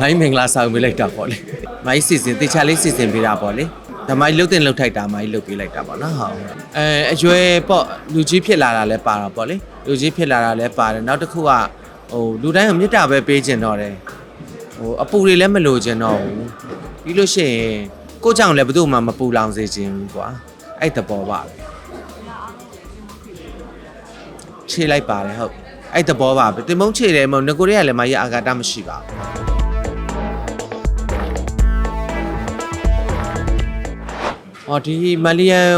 မိုင်းမင်္ဂလာဆောင်ပေးလိုက်တာပေါ့လေမိုင်းစီစဉ်တေချာလေးစီစဉ်ပေးတာပေါ့လေဒါမိုင်းလုတ်တင်လုတ်ထိုက်တာမိုင်းလုတ်ပေးလိုက်တာပေါ့နော်ဟုတ်အဲအရွယ်ပေါ့လူကြီးဖြစ်လာတာလည်းပါတာပေါ့လေလူကြီးဖြစ်လာတာလည်းပါတယ်နောက်တစ်ခုကဟိုလူတိုင်းကိုမေတ္တာပဲပေးခြင်းတော့တယ်ဟိုအပူတွေလည်းမလိုခြင်းတော့ဘူးပြီးလို့ရှိရင်ကိုယ့်ကြောင့်လည်းဘယ်သူမှမပူလောင်စေခြင်းဘူးကွာအဲ့တဘောပါပဲခြေလိုက်ပါတယ်ဟုတ် အဲ့တဘောပါပဲတင်မုံခြေတယ်မဟုတ်ငကိုတွေကလည်းမရအာဃာတမရှိပါဘူးအော်ဒီမလီယန်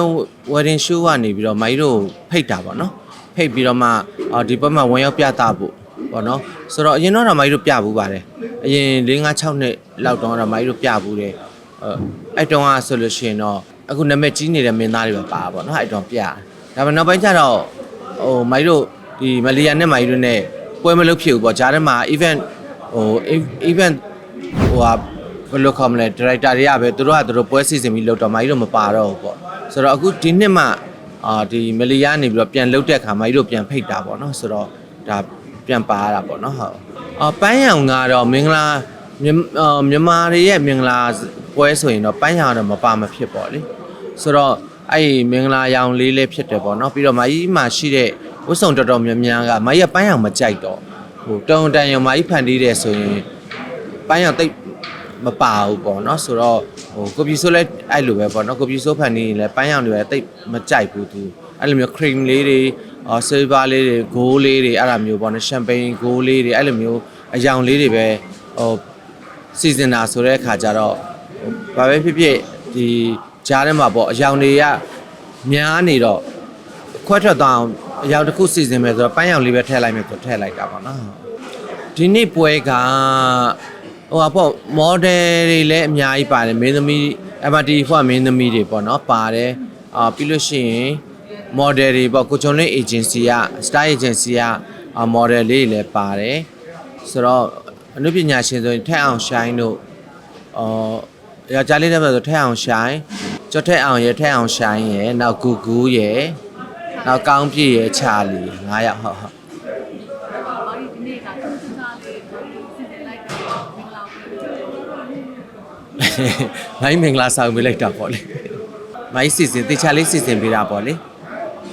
ဝယ်ရင်ရှိုးကနေပြီးတော့မိုင်းတို့ဖိတ်တာပေါ့နော်ဖိတ်ပြီးတော့မှအော်ဒီဘက်မှာဝင်ရောက်ပြသဖို့ပေါ့နော်ဆိုတော့အရင်တော့တော့မိုင်းတို့ပြဘူးပါတယ်အရင်၄၅6နှစ်လောက်တော့တော့မိုင်းတို့ပြဘူးတယ်အဲအဲ့တုန်းကဆိုလို့ရှိရင်တော့အခုနာမည်ကြီးနေတဲ့မင်းသားတွေပဲပါပါပေါ့နော်အဲ့တုန်းပြဒါပေမဲ့နောက်ပိုင်းကျတော့ဟိုမိုင်းတို့ ဒီမလီယန်နဲ့မိုင်းတို့ ਨੇ ပွဲမလုပ်ဖြစ်ဘူးပေါ့ဂျားထဲမှာ event ဟို event ဟိုဟာဘယ်လိုခေါ်မလဲဒါရိုက်တာတွေကပဲသူတို့ကသူတို့ပွဲစီစဉ်ပြီးလုပ်တော့မိုင်းတို့မပါတော့ဘူးပေါ့ဆိုတော့အခုဒီနှစ်မှအာဒီမလီယာနေပြီးတော့ပြန်လုပ်တဲ့အခါမိုင်းတို့ပြန်ဖိတ်တာပေါ့နော်ဆိုတော့ဒါပြန်ပါရတာပေါ့နော်ဟုတ်အော်ပန်းရောင်ကတော့မင်္ဂလာမြအာမြန်မာတွေရဲ့မင်္ဂလာပွဲဆိုရင်တော့ပန်းရောင်တော့မပါမဖြစ်ပေါ့လေဆိုတော့အဲ့ဒီမင်္ဂလာရောင်လေးလေးဖြစ်တယ်ပေါ့နော်ပြီးတော့မိုင်းမှာရှိတဲ့ ဝတ်စုံတော်တော်များများကမိုင်းရဲ့ပန်းရောင်မကြိုက်တော့ဟိုတုံတန်ရောင်မိုင်းဖန်တီးတယ်ဆိုရင်ပန်းရောင်တိတ်မပါဘူးပေါ့နော်ဆိုတော့ဟိုကိုပြူဆိုးလဲအဲ့လိုပဲပေါ့နော်ကိုပြူဆိုးဖန်နေရင်လည်းပန်းရောင်တွေလည်းတိတ်မကြိုက်ဘူးသူအဲ့လိုမျိုး cream လေးတွေအော် silver လေးတွေ gold လေးတွေအဲ့လိုမျိုးပေါ့နော် champagne gold လေးတွေအဲ့လိုမျိုးအယောင်လေးတွေပဲဟိုစီစဉ်တာဆိုတဲ့အခါကျတော့ဟိုဘာပဲဖြစ်ဖြစ်ဒီကြားထဲမှာပေါ့အယောင်တွေကများနေတော့ခွက်ထွက်သွားအောင် အယောင်တစ်ခုစီစဉ်မယ်ဆိုတော့ပန်းရောင်လေးပဲထည့်လိုက်မယ်ဆိုထည့်လိုက်တာပေါ့နော်ဒီနေ့ပွဲကဟိုဟာပေါ့ model တွေလည်းအများကြီးပါတယ်မင်းသမီး MRT ဖွဲ့မင်းသမီးတွေပေါ့နော်ပါတယ်အာပြီးလို့ရှိရင် model တွေပေါ့ကိုချုံလင်း agency က style agency ကအာ model လေးတွေလည်းပါတယ်ဆိုတော့အနုပညာရှင်ဆိုရင်ထက်အောင် shine တို့အော်ယောက်ျားလေးတွေဆိုထက်အောင် shine ကျော်ထက်အောင်ရထက်အောင် shine ရနောက်ဂူဂူရ နောက်ကောင်းပြည့်ရချာလီ၅ယောက်ဟုတ်ဟုတ်ဘာလို့ဒီနေ့ကသူစကားလေးစီစဉ်လိုက်တော့မင်္ဂလာပါမိုင်းမင်္ဂလာဆောင်ပေးလိုက်တာပေါ့လေမိုင်းစီစဉ်တေချာလေးစီစဉ်ပေးတာပေါ့လေ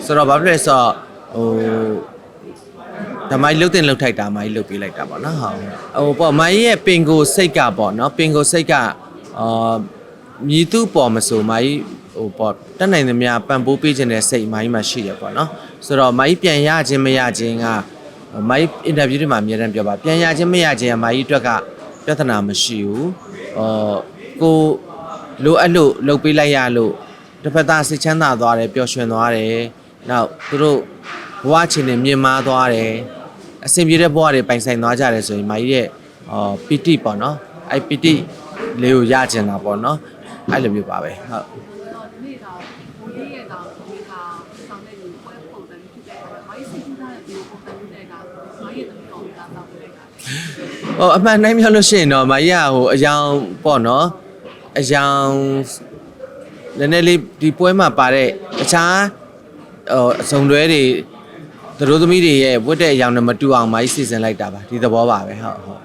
ဆိုတော့ဘာဖြစ်လဲဆိုတော့ဟိုဒါမိုင်းလုတ်တင်လုတ်ထိုက်တာမိုင်းလုတ်ပေးလိုက်တာပေါ့နော်ဟုတ်ဟိုပေါ့မိုင်းရဲ့ပင်ကိုစိတ်ကပေါ့နော်ပင်ကိုစိတ်ကအာမြည်သူပေါ်မဆိုမိုင်း ဟိုပေါ့တက်နိုင်သမျှပံပိုးပေးခြင်းတဲ့စိတ်မိုင်းမှာရှိတယ်ပေါ့နော်ဆိုတော့မိုင်းပြန်ရခြင်းမရခြင်းကမိုင်းအင်တာဗျူးတွေမှာအများတန်းပြောပါပြန်ရခြင်းမရခြင်းကမိုင်းအတွက်ကပြဿနာမရှိဘူးအော်ကိုလိုအပ်လို့လှုပ်ပေးလိုက်ရလို့တစ်ဖက်သားစိတ်ချမ်းသာသွားတယ်ပျော်ရွှင်သွားတယ်နောက်သူတို့ဘဝချင်းနဲ့မြင်မာသွားတယ်အဆင်ပြေတဲ့ဘဝတွေပိုင်ဆိုင်သွားကြတယ်ဆိုရင်မာကြီးရဲ့အော်ပီတိပေါ့နော်အဲ့ပီတိလေးကိုရကျင်တာပေါ့နော်အဲ့လိုမျိုးပါပဲဟုတ် တော့ဒီနေ့ကဘိုးလေးရဲ့ကောင်ဒီကဆောင်တဲ့လူပွဲပုံစံဖြစ်တဲ့အခါမှာမိုင်းစီစဉ်ထားတဲ့ဒီပုံစံမျိုးတဲ့ကမိုင်းရဲ့သမီးကောင်ကတောင်းပေးလိုက်တာ ဟိုအမှန်တိုင်းပြောလို့ရှိရင်တော့မာကြီးကဟိုအယောင်ပေါ့နော်အယောင်နည်းနည်းလေးဒီပွဲမှာပါတဲ့တခြားဟိုအစုံတွဲတွေသူတို့သမီးတွေရဲ့ဝတ်တဲ့အယောင်နဲ့မတူအောင်မာကြီးစီစဉ်လိုက်တာပါဒီသဘောပါပဲဟုတ်ဟုတ်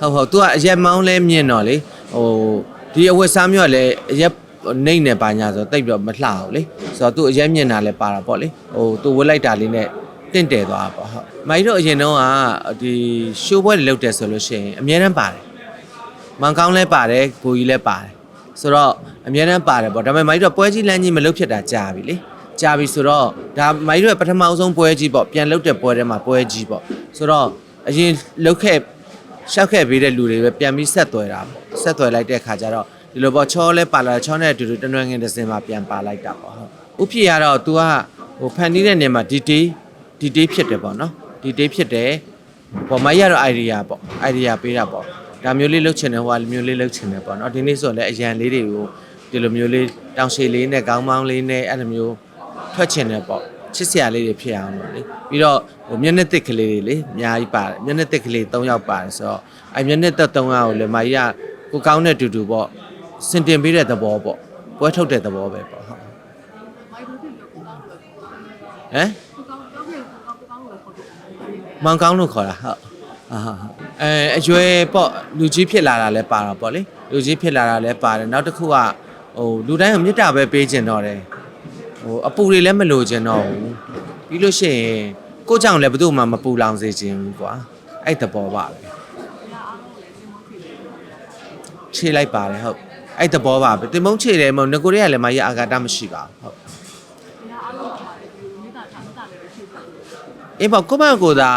ဟုတ်ဟုတ် तू ကအရက်မောင်းလဲမြင်တော့လေဟိုဒီအဝတ်စားမျိုးကလည်းအရက်နှိမ့်နေပါညာဆိုတော့တိတ်ပြီးတော့မလှဘူးလေဆိုတော့ तू အရက်မြင်တာလည်းပါတာပေါ့လေဟို तू ဝတ်လိုက်တာလေးနဲ့ တင့်တယ်သွားတာပေါ့ဟုတ်မိုင်းတို့အရင်တော့ကဒီရှိုးပွဲတွေလုပ်တယ်ဆိုလို့ရှိရင်အများတန်းပါတယ်မန်ကောင်းလဲပါတယ်ကိုကြီးလဲပါတယ်ဆိုတော့အများတန်းပါတယ်ပေါ့ဒါပေမဲ့မိုင်းတို့ကပွဲကြီးလမ်းကြီးမလုပ်ဖြစ်တာကြာပြီလေကြာပြီဆိုတော့ဒါမိုင်းတို့ကပထမဆုံးပွဲကြီးပေါ့ပြန်လုပ်တဲ့ပွဲထဲမှာပွဲကြီးပေါ့ဆိုတော့အရင်လုပ်ခဲ့ရှောက်ခဲ့ပေးတဲ့လူတွေပဲပြန်ပြီးဆက်သွယ်တာပေါ့ဆက်သွယ်လိုက်တဲ့ခါကျတော့ဒီလိုပေါ့ချောလဲပါလာချောနဲ့အတူတူတနွယ်ငင်တစ်စင်မှာပြန်ပါလိုက်တာပေါ့ဟုတ်ဥဖြစ်ရတော့ तू ကဟိုဖန်တီးတဲ့နေရာမှာဒီတေး ဒီတေးဖြစ်တယ်ပေါ့နော်ဒီတေးဖြစ်တယ်ပေါ်မရတော့ idea ပေါ့ idea ပေးတာပေါ့ဒါမျိုးလေးလုပ်ချင်တယ်ဟိုကမျိုးလေးလုပ်ချင်တယ်ပေါ့နော်ဒီနေ့ဆိုလည်းအရန်လေးတွေကိုဒီလိုမျိုးလေးတောင်ရှည်လေးနဲ့ခေါင်းမောင်းလေးနဲ့အဲ့လိုမျိုးထွက်ချင်တယ်ပေါ့ချစ်စရာလေးတွေဖြစ်အောင်လို့လေပြီးတော့ဟိုမျက်နှာသစ်ကလေးတွေလေအများကြီးပါတယ်မျက်နှာသစ်ကလေး၃ယောက်ပါတယ်ဆိုတော့အဲ့မျက်နှာသက်၃ယောက်ကိုလည်းမာကြီးကကိုကောင်းတဲ့တူတူပေါ့စင်တင်ပေးတဲ့သဘောပေါ့ပွဲထုတ်တဲ့သဘောပဲပေါ့ဟုတ်မိုင်းတို့ဒီလိုကိုကောင်းလို့ဟမ် ကိုကောင်းတော့ပြေကိုကောင်းကိုကောင်းလို့ခေါ်တယ် မောင်ကောင်းလို့ခေါ်တာဟုတ်အာဟာအဲအရွယ်ပေါ့လူကြီးဖြစ်လာတာလည်းပါတာပေါ့လေလူကြီးဖြစ်လာတာလည်းပါတယ်နောက်တစ်ခုကဟိုလူတိုင်းကိုမေတ္တာပဲပေးခြင်းတော့တယ်ဟိုအပူတွေလည်းမလိုခြင်းတော့ဘူးပြီးလို့ရှိရင်ကိုယ့်ကြောင့်လည်းဘယ်သူမှမပူလောင်စေခြင်းဘူးကွာအဲ့တဘောပါပဲ။ဒါအားလုံးလည်းတင်မဖြစ်တယ်။ခြေလိုက်ပါတယ်ဟုတ်အဲ့တဘောပါပဲတင်မုံခြေတယ်မဟုတ်ငကိုတွေကလည်းမရအာဃာတမရှိပါဘူးဟုတ် ဒါအားလုံးပါပါတယ်ဒီမိသားထားတာလည်းဖြစ်တယ်။အေးပေါ့ကိုမကိုသာ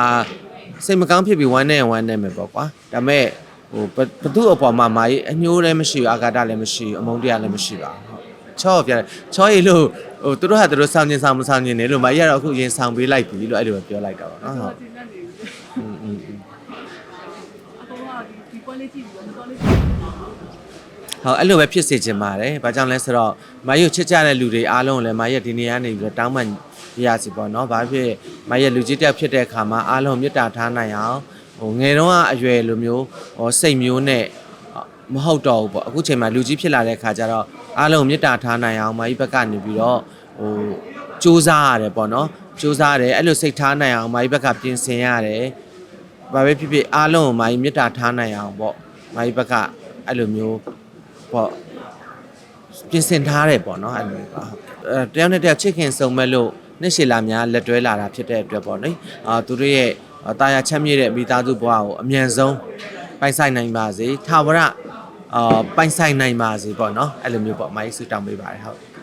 စိတ်မကောင်းဖြစ်ပြီးဝမ်းနဲ့ဝမ်းနဲ့မယ်ပေါ့ကွာဒါပေမဲ့ဟိုဘဘသူ့အပေါ်မှာမာကြီးအညိုးလည်းမရှိဘူးအာဃာတလည်းမရှိဘူးအမုန်းတရားလည်းမရှိပါဘူးဟုတ်ချောပြတယ်ချောရီလို့ဟိုသူတို့ဟာသူတို့စောင်းချင်းစောင်းမစောင်းချင်းနေလို့မာကြီးကတော့အခုရင်ဆောင်ပေးလိုက်ပြီလို့အဲ့လိုပဲပြောလိုက်တာပေါ့နော်ဟုတ် ဟုတ်အဲ့လိုပဲဖြစ်စေချင်ပါတယ်။ဘာကြောင့်လဲဆိုတော့မာရီကိုချစ်ကြတဲ့လူတွေအားလုံးကိုလည်းမာရီကဒီနေရာနေပြီးတော့တောင်းပန်ရစီပေါ့နော်။ဘာဖြစ်မာရီကလူကြီးတစ်ယောက်ဖြစ်တဲ့အခါမှာအားလုံးမေတ္တာထားနိုင်အောင်ဟိုငယ်တုန်းကအရွယ်လိုမျိုးဟိုစိတ်မျိုးနဲ့မဟုတ်တော့ဘူးပေါ့။အခုချိန်မှာလူကြီးဖြစ်လာတဲ့အခါကျတော့အားလုံးမေတ္တာထားနိုင်အောင်မာရီဘက်ကနေပြီးတော့ဟိုစူးစမ်းရတယ်ပေါ့နော်။စူးစမ်းရတယ်အဲ့လိုစိတ်ထားနိုင်အောင်မာရီဘက်ကပြင်ဆင်ရတယ်။ဘာပဲဖြစ်ဖြစ်အားလုံးကိုမာရီမေတ္တာထားနိုင်အောင်ပေါ့။မာရီဘက်ကအဲ့လိုမျိုး ပေါ့ပြင်ဆင်ထားတယ်ပေါ့နော်အဲ့လိုပါအဲတယောက်နဲ့တယောက်ချစ်ခင်စုံမဲ့လို့နှစ်ရှည်လာများလက်တွဲလာတာဖြစ်တဲ့အတွက်ပေါ့နော်အာသူတို့ရဲ့တာယာချမ်းမြေ့တဲ့မိသားစုဘဝကိုအမြန်ဆုံးပိုင်ဆိုင်နိုင်ပါစေထာဝရအာပိုင်ဆိုင်နိုင်ပါစေပေါ့နော်အဲ့လိုမျိုးပေါ့မိုင်းဆူတောင်းပေးပါတယ်ဟုတ်